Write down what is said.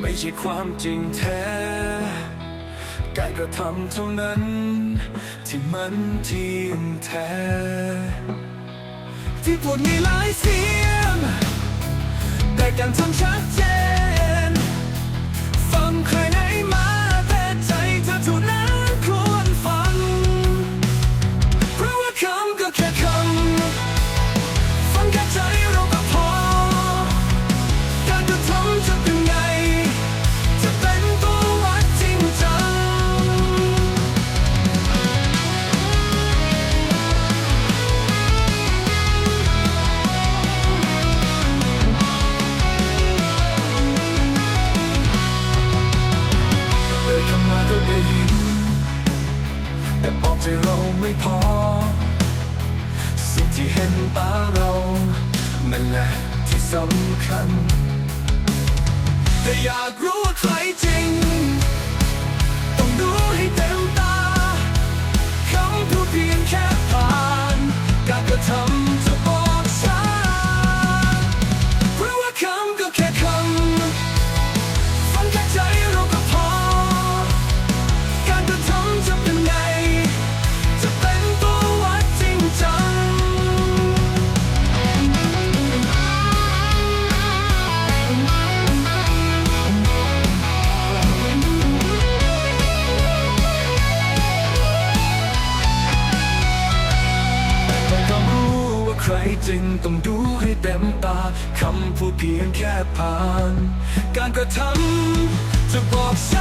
ไม่ใช่ความจริงแท้ การกระทำเท่านั้น ที่มันเที่ยงแท้ ที่พูดมีหลายเสียง แต่การทำชัดเจน ฟังใครไหนมาแต่ใจเธอเท่านั้นควรฟัง เพราะว่าคำก็แค่คำ ฟังแค่ใจ แต่บอกใจเราไม่พอ สิ่งที่เห็นตาเรามันแหละที่สำคัญ แต่อยากรู้ว่าใครจริง จริงต้องดูให้เต็มตา คำพูดเพียงแค่ผ่าน การกระทำจะบอกส